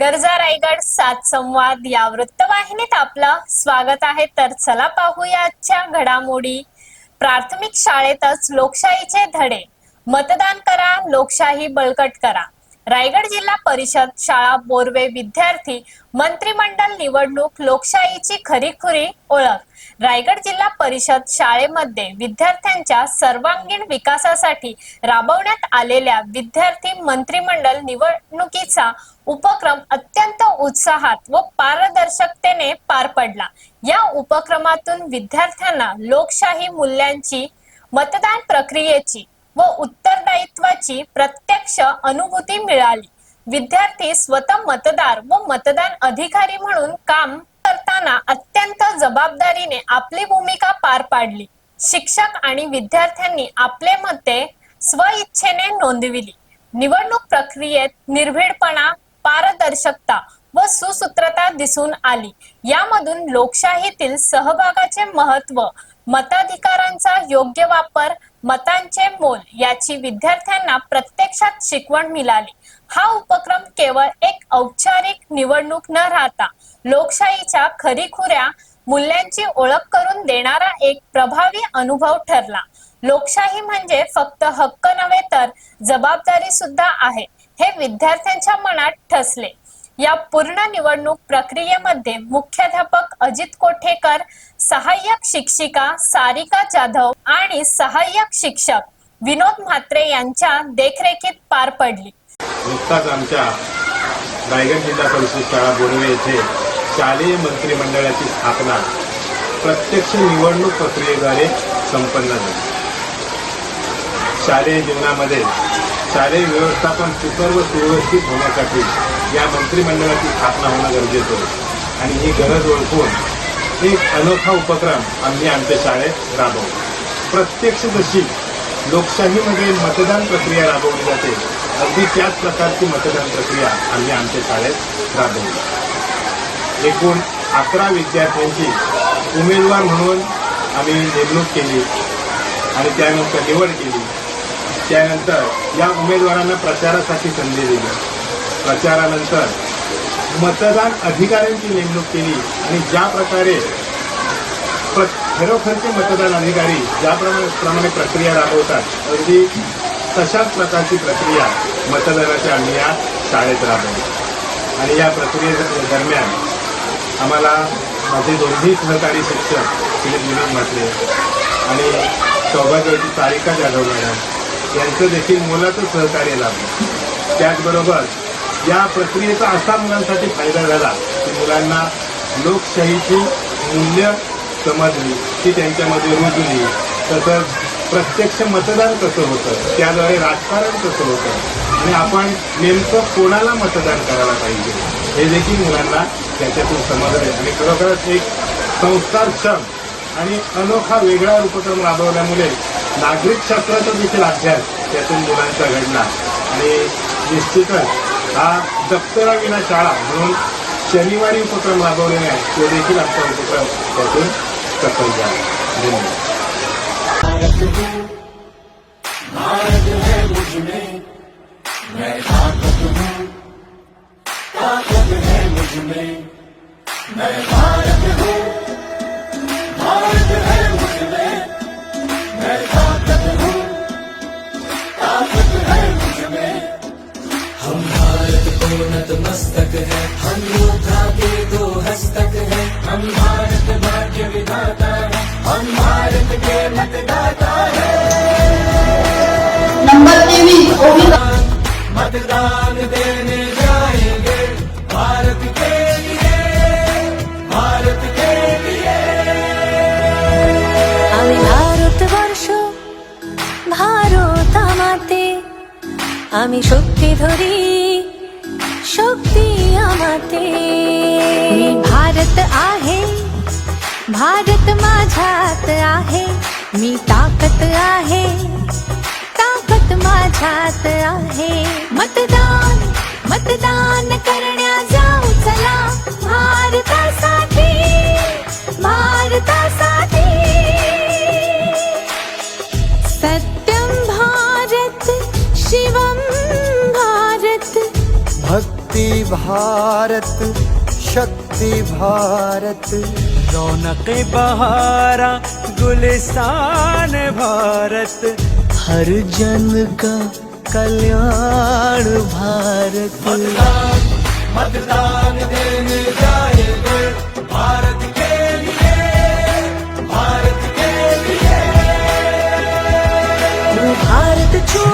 गरजा रायगड सात संवाद या वृत्तवाहिनीत आपलं स्वागत आहे. तर चला पाहूया आजच्या घडामोडी. प्राथमिक शाळेतच लोकशाहीचे धडे. मतदान करा लोकशाही बळकट करा. रायगड जिल्हा परिषद शाळा बोरवे विद्यार्थी मंत्रिमंडळ निवडणूक लोकशाहीची खरीखुरी ओळख. रायगड जिल्हा परिषद शाळेमध्ये विद्यार्थ्यांच्या सर्वांगीण विकासासाठी राबवण्यात आलेल्या विद्यार्थी मंत्रिमंडळ निवडणुकीचा उपक्रम अत्यंत उत्साहात व पारदर्शकतेने पार पडला. या उपक्रमातून विद्यार्थ्यांना लोकशाही मूल्यांची मतदान प्रक्रियेची व उत्तरदायित्वाची प्रत्यक्ष अनुभूती मिळाली. विद्यार्थी स्वतः मतदार व मतदान अधिकारी म्हणून काम करताना अत्यंत जबाबदारीने आपली भूमिका पार पाडली. शिक्षक आणि विद्यार्थ्यांनी आपले मते स्वइच्छेने नोंदविली. निवडणूक प्रक्रियेत निर्भीडपणा पारदर्शकता व सुसूत्रता दिसून आली. यामधून लोकशाहीतील सहभागाचे महत्त्व मताधिकारांचा योग्य वापर मतांचे मोल याची विद्यार्थ्यांना प्रत्यक्षात शिकवण मिळाली. हा उपक्रम केवळ एक औपचारिक निवडणूक न राहता लोकशाहीच्या खरीखुऱ्या मूल्यांची ओळख करून देणारा एक प्रभावी अनुभव ठरला. लोकशाही म्हणजे फक्त हक्क नव्हे तर जबाबदारी सुद्धा आहे हे विद्यार्थ्यांच्या मनात ठसले. या पूर्ण निवडणूक प्रक्रियेमध्ये मुख्याध्यापक अजित कोठेकर सहाय्यक शिक्षिका सारिका जाधव आणि सहाय्यक शिक्षक विनोद म्हात्रे यांच्या देखरेखीत पार पडली. नुकताच आमच्या रायगड जिल्हा परिषद शाळा बोरवे येथे शालेय मंत्रिमंडळाची स्थापना प्रत्यक्ष निवडणूक प्रक्रियेद्वारे संपन्न झाली. शालेय जीवनामध्ये शालेय व्यवस्थापन सुसर्व सुव्यवस्थित होण्यासाठी या मंत्रिमंडळाची स्थापना होणं गरजेचं होतं आणि ही गरज ओळखून एक अनोखा उपक्रम आम्ही आमच्या शाळेत राबवला प्रत्यक्ष जशी लोकशाहीमध्ये मतदान प्रक्रिया राबवली जाते अगदी त्याच प्रकारची मतदान प्रक्रिया आम्ही आमच्या शाळेत राबवली एकूण अकरा विद्यार्थ्यांची उमेदवार म्हणून आम्ही नेमणूक केली आणि त्यानंतर निवड केली. त्यानंतर या उमेदवारांना प्रचारासाठी संधी दिली. प्रचारानंतर मतदान अधिकाऱ्यांची नेमणूक केली आणि ज्या प्रकारे खरोखरचे मतदान अधिकारी ज्याप्रमाणे प्रमाणे प्रक्रिया राबवतात अगदी तशाच प्रकारची प्रक्रिया मतदानाच्या आम्ही या शाळेत राबवली. आणि या प्रक्रिये दरम्यान आम्हाला माझे दोन्ही सहकारी शिक्षक श्री विनोद म्हटले आणि सौभाग्यवती सारिका जाधव मॅडम यांचं देखील मोलाचं सहकार्य लाभलं. त्याचबरोबर या प्रक्रियेचा असा मुलांसाठी फायदा झाला की मुलांना लोकशाहीची मूल्य समजली ती त्यांच्यामध्ये रुजली. तसंच प्रत्यक्ष मतदान कसं होतं त्याद्वारे राजकारण कसं होतं आणि आपण नेमकं कोणाला मतदान करायला पाहिजे हे देखील मुलांना त्याच्यातून समजले आणि खरोखरच एक संस्कारक्षम आणि अनोखा वेगळा उपक्रम राबवल्यामुळे नागरिक शास्त्राचा देखील अभ्यास त्यातून मुलांचा घडला आणि निश्चितच हा दप्तराविना शाळा म्हणून शनिवारी उपक्रम राबवलेला आहे तो देखील आमचा उपक्रम त्यातून सफल झाला. धन्यवाद. नंबर तेवीस ओवी मतदान देने जाएंगे भारत के लिए भारत के लिए আমি ভারতবর্ষ ভারত আমাতে আমি শক্তি ধরি शक्ती माते मी भारत आहे भारत माझ्यात आहे मी ताक़त आहे ताकद माझ्यात आहे. मतदान मतदान करण्या जाऊ चला भारताचा भारत शक्ति भारत। रौनक बहारा गुलिस्तान भारत। हर जन का कल्याण भारत। मतदान मतदान देने जाए भारत के लिए भारत के लिए। भारत छोड़